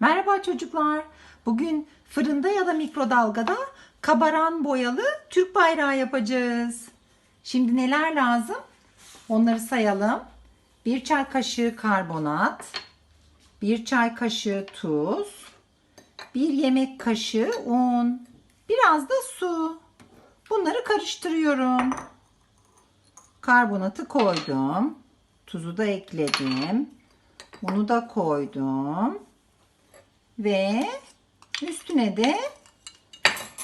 Merhaba çocuklar. Bugün fırında ya da mikrodalgada kabaran boyalı Türk bayrağı yapacağız. Şimdi neler lazım? Onları sayalım. 1 çay kaşığı karbonat, 1 çay kaşığı tuz, 1 yemek kaşığı un, biraz da su. Bunları karıştırıyorum. Karbonatı koydum. Tuzu da ekledim. Bunu da koydum. Ve üstüne de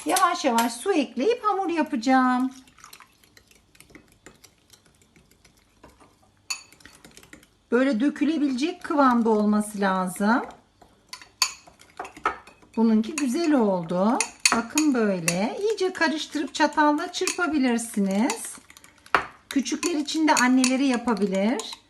yavaş yavaş su ekleyip hamur yapacağım. Böyle dökülebilecek kıvamda olması lazım. Bununki güzel oldu. Bakın böyle. İyice karıştırıp çatalla çırpabilirsiniz. Küçükler için de anneleri yapabilir.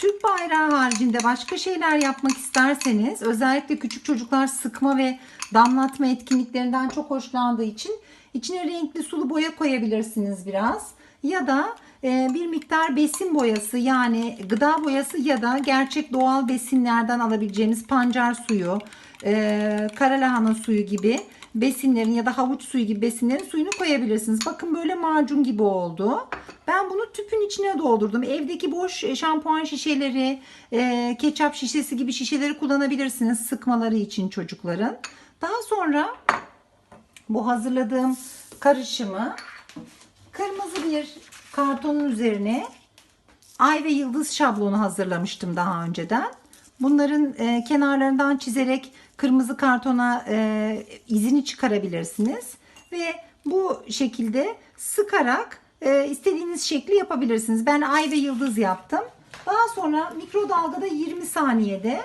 Türk bayrağı haricinde başka şeyler yapmak isterseniz özellikle küçük çocuklar sıkma ve damlatma etkinliklerinden çok hoşlandığı için içine renkli sulu boya koyabilirsiniz biraz. Ya da e, bir miktar besin boyası yani gıda boyası ya da gerçek doğal besinlerden alabileceğimiz pancar suyu, e, kara lahana suyu gibi besinlerin ya da havuç suyu gibi besinlerin suyunu koyabilirsiniz. Bakın böyle macun gibi oldu. Ben bunu tüpün içine doldurdum. Evdeki boş şampuan şişeleri, e, ketçap şişesi gibi şişeleri kullanabilirsiniz sıkmaları için çocukların. Daha sonra bu hazırladığım karışımı kırmızı bir kartonun üzerine ay ve yıldız şablonu hazırlamıştım daha önceden. Bunların e, kenarlarından çizerek kırmızı kartona e, izini çıkarabilirsiniz. Ve bu şekilde sıkarak e, istediğiniz şekli yapabilirsiniz. Ben ay ve yıldız yaptım. Daha sonra mikrodalgada 20 saniyede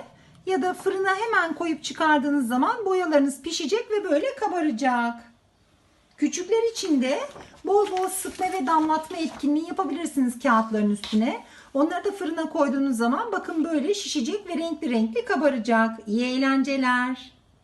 ya da fırına hemen koyup çıkardığınız zaman boyalarınız pişecek ve böyle kabaracak. Küçükler için de bol bol sıkma ve damlatma etkinliği yapabilirsiniz kağıtların üstüne. Onları da fırına koyduğunuz zaman bakın böyle şişecek ve renkli renkli kabaracak. İyi eğlenceler.